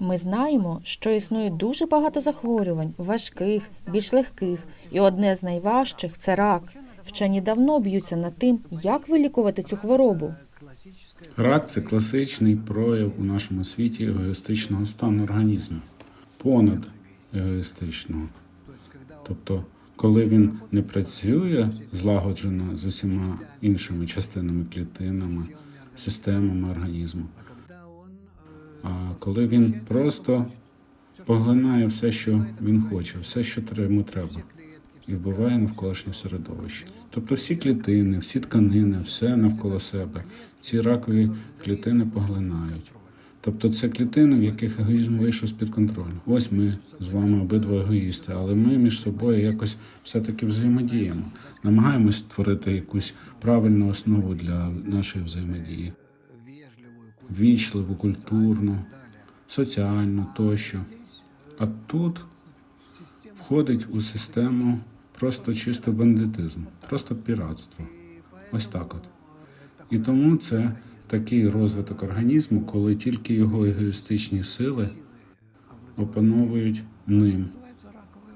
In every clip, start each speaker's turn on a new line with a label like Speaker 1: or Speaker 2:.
Speaker 1: Ми знаємо, що існує дуже багато захворювань, важких, більш легких, і одне з найважчих це рак. Вчені давно б'ються над тим, як вилікувати цю хворобу.
Speaker 2: Рак це класичний прояв у нашому світі егоїстичного стану організму, понад егоїстичного. Тобто, коли він не працює злагоджено з усіма іншими частинами клітинами, системами організму, а коли він просто поглинає все, що він хоче, все, що йому треба, і вбиває навколишнє середовище. Тобто всі клітини, всі тканини, все навколо себе, ці ракові клітини поглинають. Тобто це клітини, в яких егоїзм вийшов з-під контролю. Ось ми з вами обидва егоїсти, але ми між собою якось все-таки взаємодіємо, намагаємось створити якусь правильну основу для нашої взаємодії. Вічливу, культурну, соціальну тощо. А тут входить у систему просто чисто бандитизм, просто піратство. Ось так от. І тому це такий розвиток організму, коли тільки його егоїстичні сили опановують ним.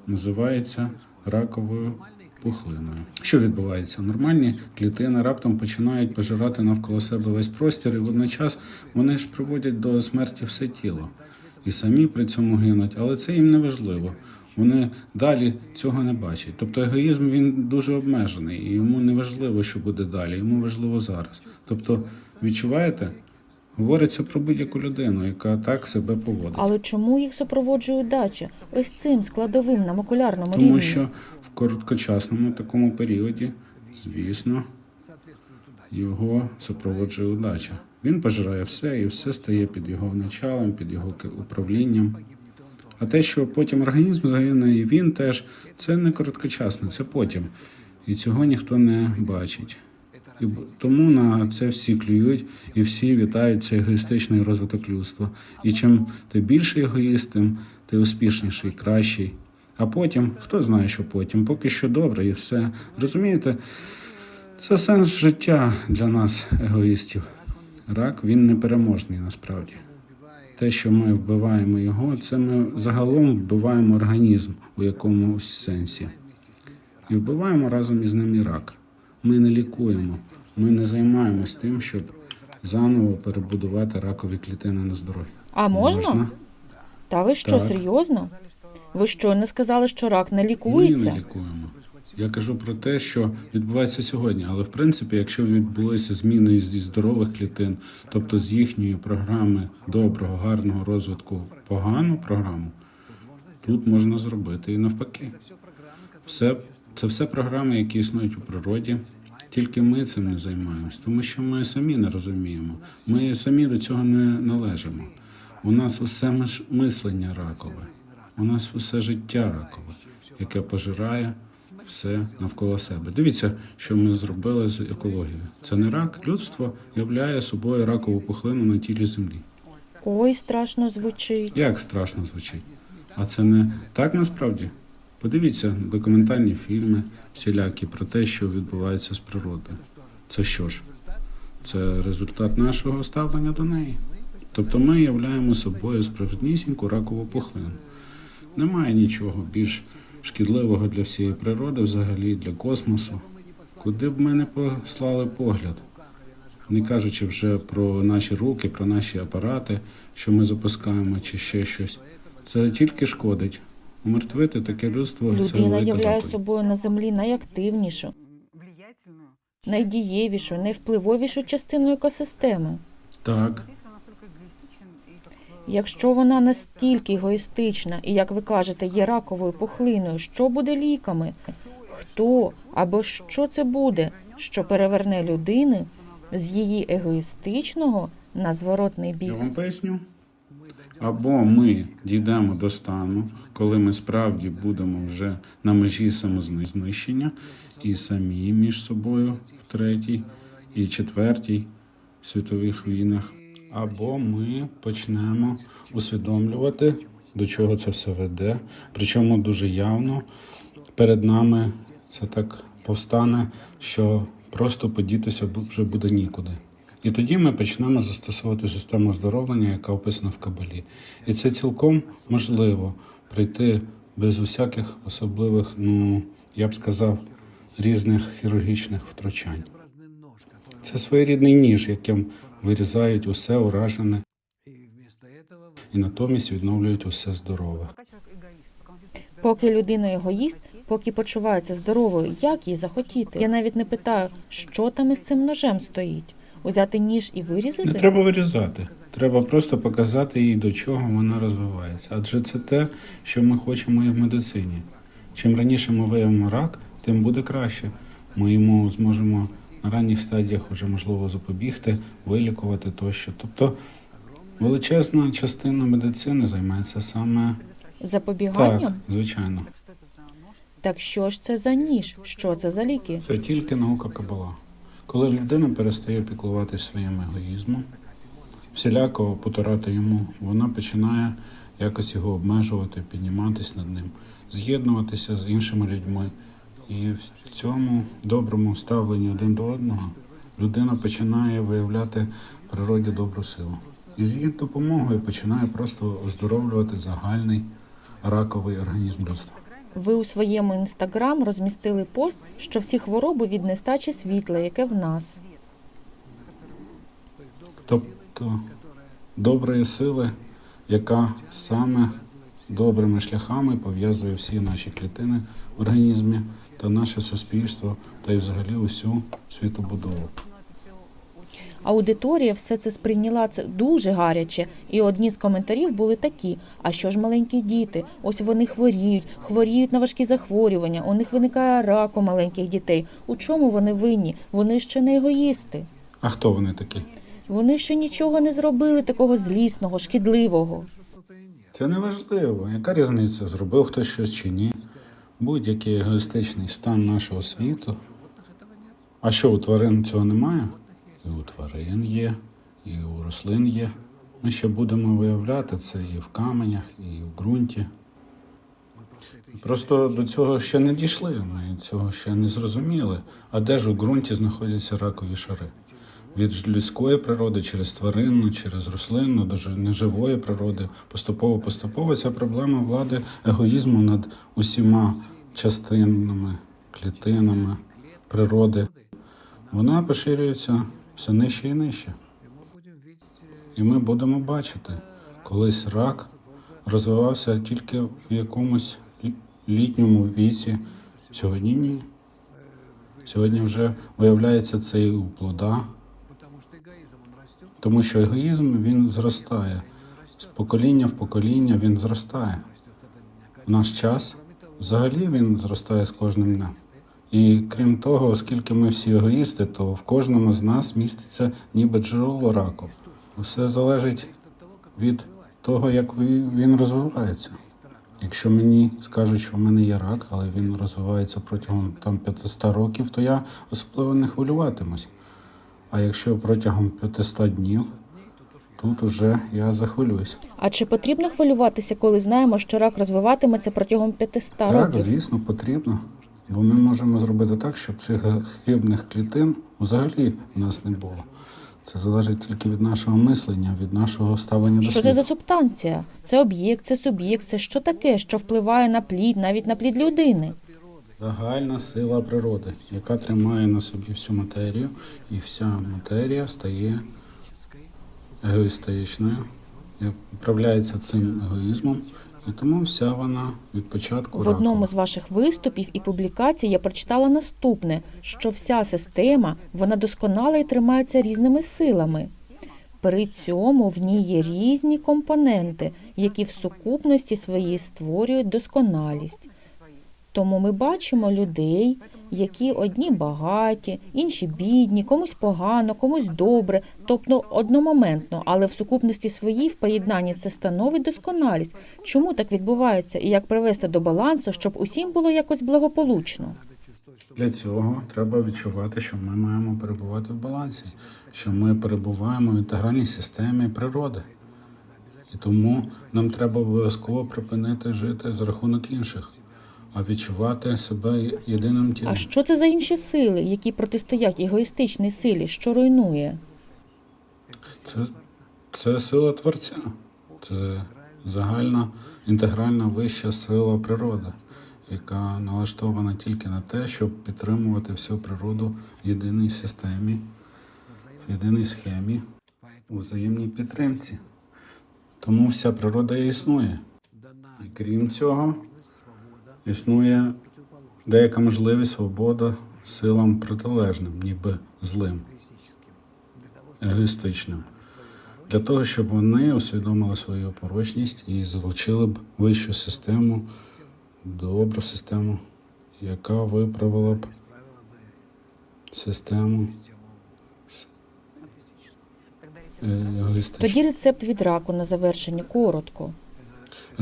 Speaker 2: Називається раковою пухлиною. Що відбувається? Нормальні клітини раптом починають пожирати навколо себе весь простір, і водночас вони ж приводять до смерті все тіло. І самі при цьому гинуть, але це їм не важливо. Вони далі цього не бачать. Тобто егоїзм він дуже обмежений, і йому не важливо, що буде далі, йому важливо зараз. Тобто, відчуваєте? Говориться про будь-яку людину, яка так себе поводить.
Speaker 1: Але чому їх супроводжує удача? Ось цим складовим на мокулярному
Speaker 2: Тому що в короткочасному такому періоді, звісно, його супроводжує удача. Він пожирає все і все стає під його началом, під його управлінням. А те, що потім організм загине, і він теж, це не короткочасно, це потім. І цього ніхто не бачить. І тому на це всі клюють і всі вітають цей егоїстичний розвиток людства. І чим ти більший егоїст, тим ти успішніший, кращий. А потім, хто знає, що потім, поки що добре і все. Розумієте, це сенс життя для нас, егоїстів. Рак він непереможний насправді. Те, що ми вбиваємо його, це ми загалом вбиваємо організм у якомусь сенсі. І вбиваємо разом із ним і рак. Ми не лікуємо, ми не займаємось тим, щоб заново перебудувати ракові клітини на здоров'я.
Speaker 1: А можна? Та ви що,
Speaker 2: Так.
Speaker 1: серйозно? Ви щойно сказали, що рак не
Speaker 2: Ми
Speaker 1: лікується?
Speaker 2: не лікуємо. Я кажу про те, що відбувається сьогодні. Але в принципі, якщо відбулися зміни зі здорових клітин, тобто з їхньої програми доброго, гарного розвитку погану програму, тут можна зробити і навпаки. Все це все програми, які існують у природі. Тільки ми цим не займаємось, тому що ми самі не розуміємо. Ми самі до цього не належимо. У нас усе мислення ракове, у нас усе життя ракове, яке пожирає все навколо себе. Дивіться, що ми зробили з екологією. Це не рак. Людство являє собою ракову пухлину на тілі землі.
Speaker 1: Ой, страшно звучить.
Speaker 2: Як страшно звучить. А це не так насправді. Подивіться документальні фільми всілякі про те, що відбувається з природою. Це що ж? Це результат нашого ставлення до неї. Тобто ми являємо собою справжнісіньку ракову пухлину. Немає нічого більш шкідливого для всієї природи, взагалі для космосу. Куди б ми не послали погляд, не кажучи вже про наші руки, про наші апарати, що ми запускаємо, чи ще щось. Це тільки шкодить. Умертвити таке людство це
Speaker 1: Людина
Speaker 2: велика
Speaker 1: являє
Speaker 2: заповідь.
Speaker 1: собою на землі найактивнішу, найдієвішу, найвпливовішу частину екосистеми.
Speaker 2: Так,
Speaker 1: Якщо вона настільки егоїстична і, як ви кажете, є раковою пухлиною, що буде ліками? Хто або що це буде, що переверне людини з її егоїстичного на зворотний бік?
Speaker 2: я вам поясню. Або ми дійдемо до стану, коли ми справді будемо вже на межі самознищення і самі між собою в третій і четвертій світових війнах. Або ми почнемо усвідомлювати, до чого це все веде, причому дуже явно перед нами це так повстане, що просто подітися вже буде нікуди. І тоді ми почнемо застосовувати систему оздоровлення, яка описана в Кабалі. І це цілком можливо прийти без усяких особливих, ну я б сказав, різних хірургічних втручань. Це своєрідний ніж, яким вирізають усе уражене і натомість відновлюють усе здорове.
Speaker 1: Поки людина егоїст, поки почувається здоровою, як їй захотіти? Я навіть не питаю, що там із цим ножем стоїть. Узяти ніж і вирізати?
Speaker 2: Не треба вирізати. Треба просто показати їй, до чого вона розвивається. Адже це те, що ми хочемо і в медицині. Чим раніше ми виявимо рак, тим буде краще. Ми йому зможемо на ранніх стадіях уже можливо запобігти, вилікувати тощо. Тобто величезна частина медицини займається саме так, звичайно.
Speaker 1: Так що ж це за ніж? Що це за ліки?
Speaker 2: Це тільки наука кабала. Коли людина перестає піклуватися своїм егоїзмом, всіляко потурати йому, вона починає якось його обмежувати, підніматись над ним, з'єднуватися з іншими людьми. І в цьому доброму ставленні один до одного людина починає виявляти в природі добру силу. І з її допомогою починає просто оздоровлювати загальний раковий організм людства.
Speaker 1: Ви у своєму інстаграм розмістили пост, що всі хвороби від нестачі світла, яке в нас.
Speaker 2: Тобто доброї сили, яка саме добрими шляхами пов'язує всі наші клітини в організмі та наше суспільство, та й взагалі усю світобудову.
Speaker 1: Аудиторія все це сприйняла це дуже гаряче, і одні з коментарів були такі: а що ж маленькі діти? Ось вони хворіють, хворіють на важкі захворювання. У них виникає рак у маленьких дітей. У чому вони винні? Вони ще не егоїсти.
Speaker 2: А хто вони такі?
Speaker 1: Вони ще нічого не зробили такого злісного, шкідливого.
Speaker 2: Це не важливо. Яка різниця, зробив хтось щось чи ні? Будь-який егоїстичний стан нашого світу. А що у тварин цього немає? І у тварин є, і у рослин є. Ми ще будемо виявляти це і в каменях, і в ґрунті. Просто до цього ще не дійшли, ми цього ще не зрозуміли. А де ж у ґрунті знаходяться ракові шари? Від людської природи через тваринну, через рослинну до неживої природи. Поступово-поступово ця проблема влади егоїзму над усіма частинами, клітинами природи. Вона поширюється все нижче і нижче. І ми будемо бачити, колись рак розвивався тільки в якомусь літньому віці. Сьогодні ні. Сьогодні вже виявляється це і у плода, тому що егоїзм він зростає. З покоління в покоління він зростає. В наш час взагалі він зростає з кожним днем. І крім того, оскільки ми всі егоїсти, то в кожному з нас міститься ніби джерело раку. Усе залежить від того, як він розвивається. Якщо мені скажуть, що в мене є рак, але він розвивається протягом там 500 років, то я особливо не хвилюватимусь. А якщо протягом 500 днів, тут уже я захвилююсь.
Speaker 1: А чи потрібно хвилюватися, коли знаємо, що рак розвиватиметься протягом 500
Speaker 2: Так, звісно, потрібно. Бо ми можемо зробити так, щоб цих хибних клітин взагалі в нас не було. Це залежить тільки від нашого мислення, від нашого ставлення до
Speaker 1: Що це за субстанція? Це об'єкт, це суб'єкт, це що таке, що впливає на плід, навіть на плід людини?
Speaker 2: Загальна сила природи, яка тримає на собі всю матерію, і вся матерія стає егоїстичною, і управляється цим егоїзмом, і тому вся вона від початку
Speaker 1: В одному з ваших виступів і публікацій я прочитала наступне: що вся система вона досконала і тримається різними силами. При цьому в ній є різні компоненти, які в сукупності своїй створюють досконалість. Тому ми бачимо людей, які одні багаті, інші бідні, комусь погано, комусь добре, тобто одномоментно, але в сукупності своїй в поєднанні це становить досконалість. Чому так відбувається і як привести до балансу, щоб усім було якось благополучно?
Speaker 2: Для цього треба відчувати, що ми маємо перебувати в балансі, що ми перебуваємо в інтегральній системі природи. І тому нам треба обов'язково припинити жити за рахунок інших, а відчувати себе єдиним тілом.
Speaker 1: А що це за інші сили, які протистоять егоїстичній силі, що руйнує?
Speaker 2: Це, це сила Творця. Це загальна інтегральна вища сила природи, яка налаштована тільки на те, щоб підтримувати всю природу в єдиній системі, в єдиній схемі, у взаємній підтримці. Тому вся природа і існує. І крім цього, існує деяка можливість свобода силам протилежним, ніби злим, егоїстичним. Для того, щоб вони усвідомили свою опорочність і залучили б вищу систему, добру систему, яка виправила б систему.
Speaker 1: Тоді рецепт від раку на завершення коротко.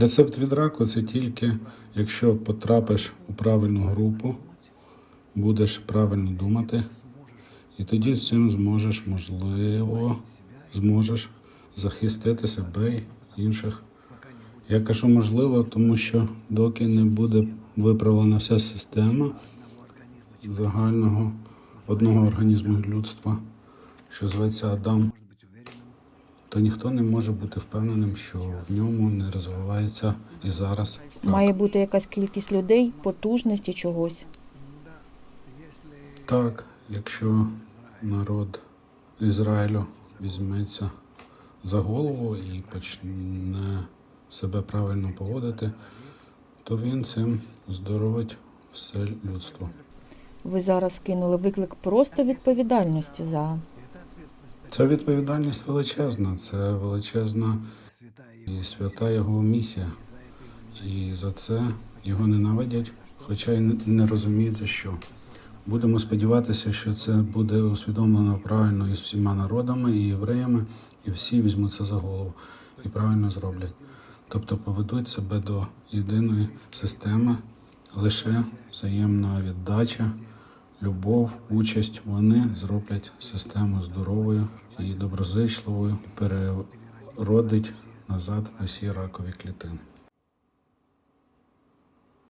Speaker 2: Рецепт від раку це тільки якщо потрапиш у правильну групу, будеш правильно думати, і тоді з цим зможеш, можливо, зможеш захистити себе і інших. Я кажу можливо, тому що доки не буде виправлена вся система загального одного організму людства, що зветься Адам, то ніхто не може бути впевненим, що в ньому не розвивається і зараз. рак.
Speaker 1: Має бути якась кількість людей, потужності чогось.
Speaker 2: Так, якщо народ Ізраїлю візьметься за голову і почне себе правильно поводити, то він цим здоровить все людство.
Speaker 1: Ви зараз кинули виклик просто відповідальності за
Speaker 2: Ця відповідальність величезна, це величезна і свята його місія. І за це його ненавидять, хоча й не- розуміють за що. Будемо сподіватися, що це буде усвідомлено правильно і з всіма народами, і євреями, і всі візьмуть це за голову і правильно зроблять. Тобто поведуть себе до єдиної системи, лише взаємна віддача, любов, участь. Вони зроблять систему здоровою і доброзичливою, переродить назад усі ракові клітини.